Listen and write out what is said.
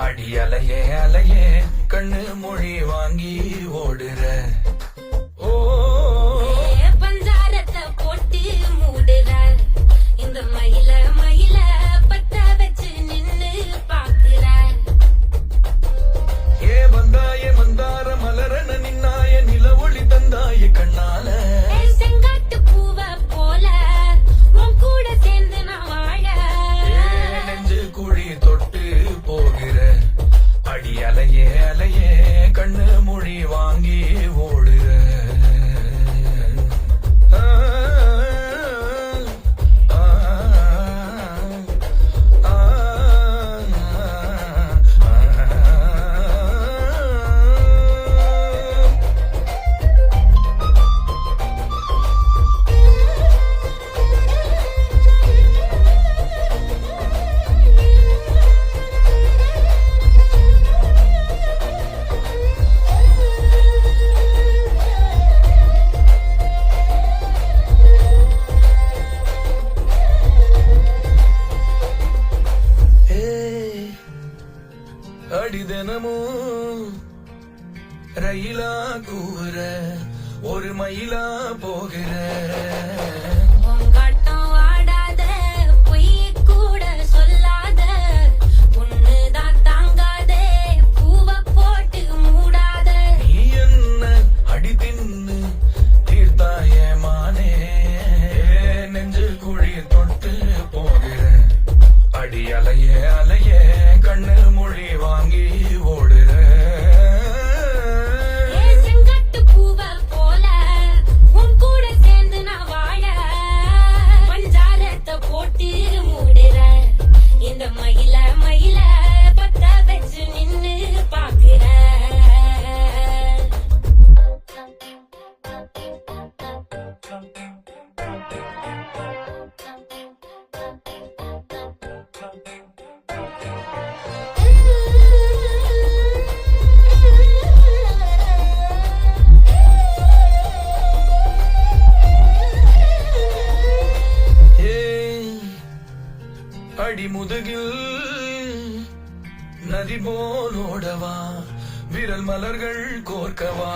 அடி அலையே அலையே கண்ணு மொழி வாங்கி ஓடுற. ஓ. பஞ்சாரத்தை போட்டு மூடுற. இந்த மயில மயில பத்த வச்சு நின்னு பாக்குற ஏ வந்தாய மந்தார மலரன நின்னாய நில ஒளி தந்தாய கண்ணால. செங்காட்டு பூவ போல உன் கூட சேர்ந்து நான் வாழ. நெஞ்சு குழி அடிதனமோ? ரயிலா கூற ஒரு மயிலா போகிற. அடி முதுகில் நதி போலோடவா விரல் மலர்கள் கோர்க்கவா.